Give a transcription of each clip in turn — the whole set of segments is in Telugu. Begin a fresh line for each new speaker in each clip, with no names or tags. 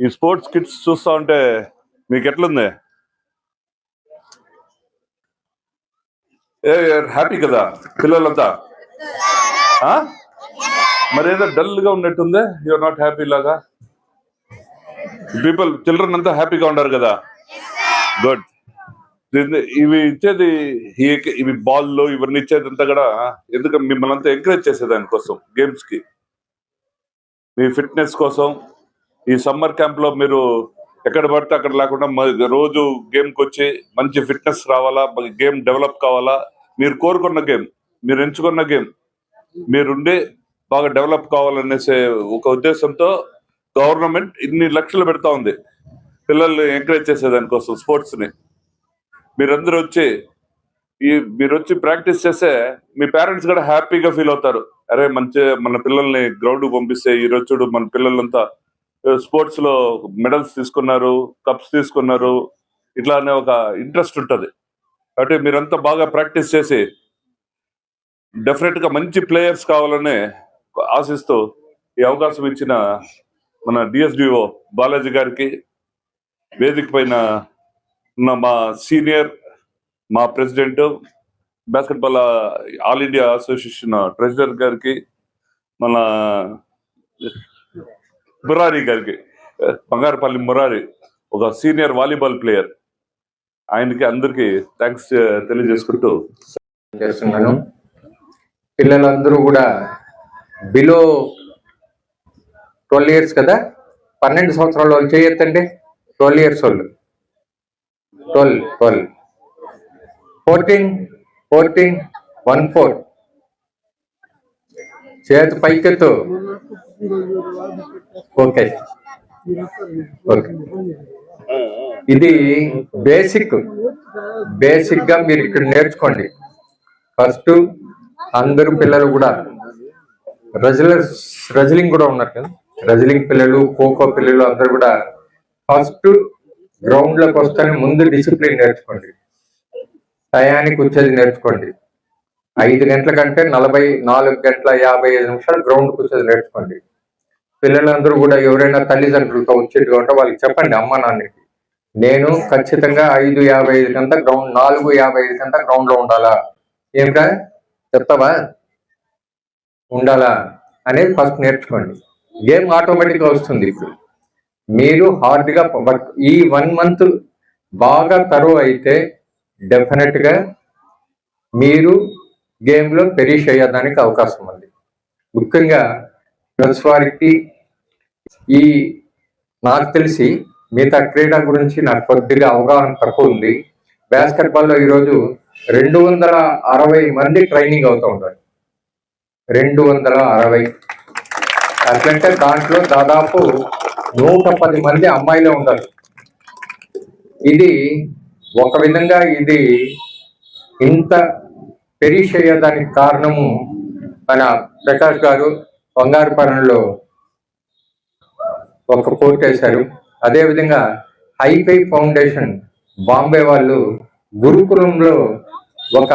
ఈ స్పోర్ట్స్ కిట్స్ చూస్తా ఉంటే మీకు ఎట్లుంది? ఏ హ్యాపీ కదా? పిల్లలంతా? ఆ? ఏదో డల్గా ఉన్నట్టుంది యువర్ నాట్ హ్యాపీ లాగా? పీపుల్ చిల్డ్రన్ అంతా హ్యాపీగా ఉన్నారు కదా? గుడ్ ఇవి ఇచ్చేది ఇవి బాల్ ఇవన్నీ ఇచ్చేది అంతా కూడా ఎందుకంటే మిమ్మల్ని అంతా ఎంకరేజ్ చేసేదానికోసం గేమ్స్కి? మీ ఫిట్నెస్ కోసం ఈ సమ్మర్ క్యాంప్లో మీరు ఎక్కడ పడితే అక్కడ లేకుండా రోజు గేమ్కి వచ్చి మంచి ఫిట్నెస్ రావాలా గేమ్ డెవలప్ కావాలా? మీరు కోరుకున్న గేమ్ మీరు ఎంచుకున్న గేమ్ మీరుండి బాగా డెవలప్ కావాలనేసే ఒక ఉద్దేశంతో గవర్నమెంట్ ఇన్ని లక్షలు పెడతా ఉంది. పిల్లల్ని ఎంకరేజ్ చేసే దానికోసం స్పోర్ట్స్ని. మీరందరూ వచ్చి ఈ మీరు వచ్చి ప్రాక్టీస్ చేస్తే మీ పేరెంట్స్ కూడా హ్యాపీగా ఫీల్ అవుతారు. అరే మంచి మన పిల్లల్ని గ్రౌండ్ పంపిస్తే ఈ రోజు చూడు మన పిల్లలంతా స్పోర్ట్స్లో మెడల్స్ తీసుకున్నారు కప్స్ తీసుకున్నారు ఇట్లా అనే ఒక ఇంట్రెస్ట్ ఉంటది. కాబట్టి మీరంతా బాగా ప్రాక్టీస్ చేసి డెఫినెట్గా మంచి ప్లేయర్స్ కావాలని ఆశిస్తూ ఈ అవకాశం ఇచ్చిన మన డిఎస్డిఓ బాలాజీ గారికి వేదిక పైన ఉన్న మా సీనియర్ మా president basketball all India association treasurer గారికి మన మురారి గారికి బంగారపల్లి మురారి ఒక సీనియర్ వాలీబాల్ ప్లేయర్. ఆయనకి అందరికి థ్యాంక్స్ తెలియజేసుకుంటూ
చేస్తున్నాను. పిల్లలందరూ కూడా బిలో ట్వెల్వ్ ఇయర్స్ కదా? పన్నెండు సంవత్సరాల వాళ్ళు చేయొద్దండి. ట్వెల్వ్ ఇయర్స్ వాళ్ళు. Twelve twelve. Fourteen fourteen one four. చేతి పైకెత్తు. ఓకే ఓకే ఇది బేసిక్ బేసిక్గా మీరు ఇక్కడ నేర్చుకోండి. ఫస్ట్ అందరు పిల్లలు కూడా. రజలర్స్ రెజ్లింగ్ కూడా ఉన్నారు కదా. రజలింగ్ పిల్లలు ఖోఖో పిల్లలు అందరు కూడా. ఫస్ట్ గ్రౌండ్లోకి వస్తేనే ముందు డిసిప్లిన్ నేర్చుకోండి. టయానికి వచ్చేది నేర్చుకోండి. ఐదు గంటల కంటే నలభై నాలుగు గంటల యాభై ఐదు నిమిషాలు గ్రౌండ్ కూర్చొని నేర్చుకోండి. పిల్లలందరూ కూడా ఎవరైనా తల్లిదండ్రులతో వచ్చేట్టుగా ఉంటే వాళ్ళకి చెప్పండి అమ్మ నాన్నకి. నేను ఖచ్చితంగా ఐదు యాభై ఐదు కంతా గ్రౌండ్ నాలుగు యాభై ఐదు కంతా గ్రౌండ్లో ఉండాలా? ఏమిటా చెప్తావా? ఉండాలా? అనేది ఫస్ట్ నేర్చుకోండి. గేమ్ ఆటోమేటిక్గా వస్తుంది ఇప్పుడు. మీరు హార్డ్గా వర్క్ ఈ వన్ మంత్ బాగా తరువు అయితే డెఫినెట్గా మీరు గేమ్లో పెరిష్ అయ్యేదానికి అవకాశం ఉంది. ముఖ్యంగా ఫ్రెండ్స్ వారికి ఈ నాకు తెలిసి మిగతా క్రీడ గురించి నాకు కొద్దిగా అవగాహన తక్కువ ఉంది. బాస్కెట్బాల్లో ఈరోజు రెండు వందల అరవై మంది ట్రైనింగ్ అవుతూ ఉంటారు రెండు వందల అరవై. అట్లంటే దాంట్లో దాదాపు నూట పది మంది అమ్మాయిలే ఉంటారు ఇది ఒక విధంగా ఇది ఇంత పెరిష్ అయ్యేదానికి కారణము మన ప్రకాష్ గారు బంగారుపాలెంలో ఒక కోర్టు వేశారు. అదేవిధంగా హైఫై ఫౌండేషన్ బాంబే వాళ్ళు గురుకులంలో ఒక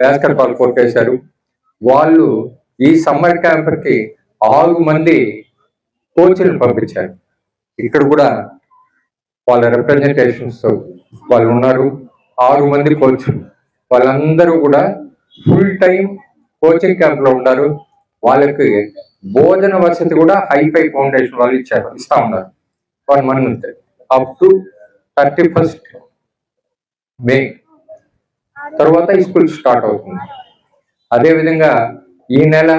బాస్కెట్ బాల్ కోర్ట్ వేశారు. వాళ్ళు ఈ సమ్మర్ క్యాంప్కి ఆరు మంది కోచ్లను పంపించారు. ఇక్కడ కూడా వాళ్ళ రిప్రజెంటేషన్స్ వాళ్ళు ఉన్నారు. ఆరు మంది కోచ్లు వాళ్ళందరూ కూడా ఫుల్ టైం కోచింగ్ క్యాంప్లో ఉన్నారు. వాళ్ళకి భోజన వసతి కూడా హైఫై ఫౌండేషన్ వాళ్ళు ఇచ్చారు ఇస్తా ఉన్నారు. One month up to thirty first May తర్వాత స్కూల్ స్టార్ట్ అవుతుంది. అదే విధంగా ఈ నెల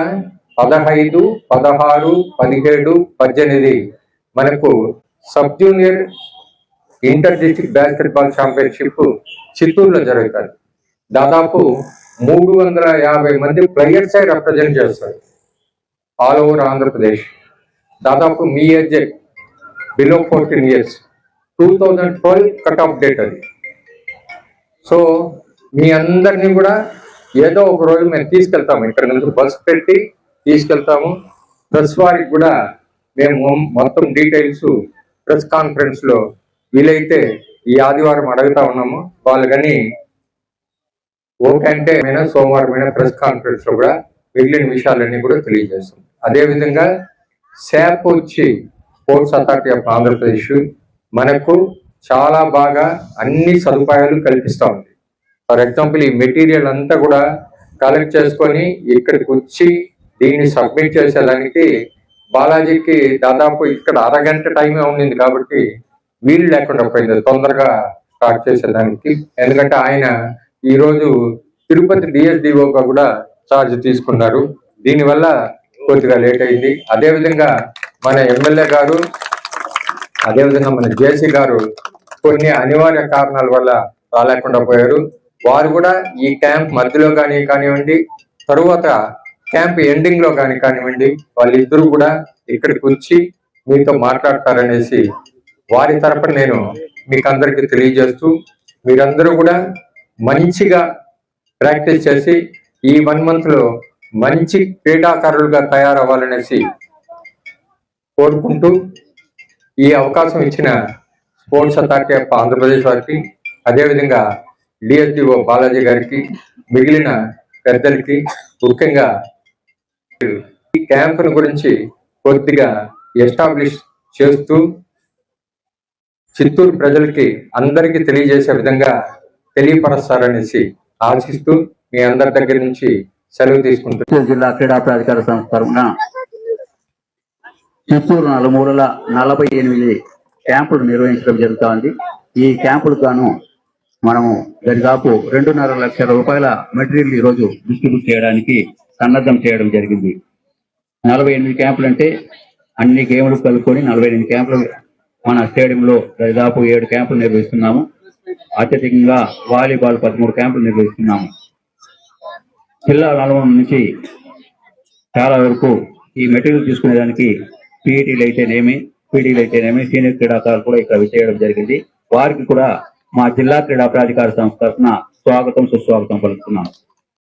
పదహైదు పదహారు పదిహేడు పద్దెనిమిది మనకు sub junior inter district basketball championship చిత్తూరులో జరుగుతుంది. దాదాపు మూడు వందల యాభై మంది ప్లేయర్స్ రిప్రజెంట్ చేస్తారు. All over Andhra Pradesh. దాదాపు మీ age below fourteen years. Two thousand twelve cut off date అది. సో మీ అందరినీ కూడా ఏదో ఒక రోజు మేము తీసుకెళ్తాము. ఇక్కడ నుంచి బస్ పెట్టి తీసుకెళ్తాము. ప్రెస్ వారికి కూడా మేము మొత్తం డీటెయిల్స్ ప్రెస్ కాన్ఫరెన్స్లో వీలైతే ఈ ఆదివారం అడుగుతా ఉన్నాము. వాళ్ళు కానీ ఓకే అంటే అయినా సోమవారం అయినా ప్రెస్ కాన్ఫరెన్స్లో కూడా మిగిలిన విషయాలన్నీ కూడా తెలియజేస్తాం. అదే విధంగా శాప్ వచ్చి స్పోర్ట్స్ అథారిటీ ఆఫ్ ఆంధ్రప్రదేశ్ మనకు చాలా బాగా అన్ని సదుపాయాలు కల్పిస్తూ ఉంది. ఫర్ ఎగ్జాంపుల్ ఈ మెటీరియల్ అంతా కూడా కలెక్ట్ చేసుకొని ఇక్కడికి వచ్చి దీన్ని సబ్మిట్ చేసేదానికి బాలాజీకి దాదాపు ఇక్కడ అరగంట టైమే ఉండింది కాబట్టి వీలు లేకుండా పోయింది. తొందరగా స్టార్ట్ చేసేదానికి. ఎందుకంటే ఆయన ఈరోజు తిరుపతి డిఎస్డిఓగా కూడా ఛార్జ్ తీసుకున్నారు. దీనివల్ల కొద్దిగా లేట్ అయింది. అదేవిధంగా మన ఎమ్మెల్యే గారు అదేవిధంగా మన జేసీ గారు కొన్ని అనివార్య కారణాల వల్ల రాలేకుండా పోయారు. వారు కూడా ఈ క్యాంప్ మధ్యలో కానీ కానివ్వండి తరువాత క్యాంప్ ఎండింగ్లో కానీ కానివ్వండి వాళ్ళిద్దరూ కూడా ఇక్కడికి వచ్చి మీతో మాట్లాడతారనేసి వారి తరపున నేను మీకు అందరికీ తెలియజేస్తూ మీరందరూ కూడా మంచిగా ప్రాక్టీస్ చేసి ఈ వన్ మంత్లో మంచి క్రీడాకారులుగా తయారవ్వాలనేసి కోరుకుంటూ ఈ అవకాశం ఇచ్చిన స్పోర్ట్స్ అథారిటీ ఆఫ్ ఆంధ్రప్రదేశ్ వారికి అదేవిధంగా డిఎస్డిఓ బాలాజీ గారికి మిగిలిన పెద్దలకి ముఖ్యంగా ఈ క్యాంపును గురించి కొద్దిగా ఎస్టాబ్లిష్ చేస్తూ చిత్తూరు ప్రజలకి అందరికీ తెలియజేసే విధంగా తెలియపరుస్తారనేసి ఆశిస్తూ మీ అందరి దగ్గర నుంచి సెలవు తీసుకుంటున్నాను
జిల్లా క్రీడా ప్రాధికార సంస్థ తరఫున చిత్తూరు నలుమూలల నలభై ఎనిమిది క్యాంపులు నిర్వహించడం జరుగుతోంది. ఈ క్యాంపులకు గాను మనము దరిదాపు రెండున్నర లక్షల రూపాయల మెటీరియల్ ఈరోజు రోజు డిస్ట్రిబ్యూట్ చేయడానికి సన్నద్ధం చేయడం జరిగింది. నలభై ఎనిమిది క్యాంపులు అంటే అన్ని గేమ్లు కలుపుకొని నలభై ఎనిమిది క్యాంపులు మన స్టేడియంలో దాదాపు ఏడు క్యాంపులు నిర్వహిస్తున్నాము. అత్యధికంగా వాలీబాల్ పదమూడు క్యాంపులు నిర్వహిస్తున్నాము. జిల్లా నలభై నుంచి చాలా వరకు ఈ మెటీరియల్ తీసుకునేదానికి పీఈటీలు అయితేనేమి పీడీలు అయితేనేమి సీనియర్ క్రీడాకారులు కూడా ఇక్కడ విచ్చేయడం జరిగింది. వారికి కూడా మా జిల్లా క్రీడా ప్రాధికార సంస్థ తరఫున స్వాగతం సుస్వాగతం పలుకుతున్నాను.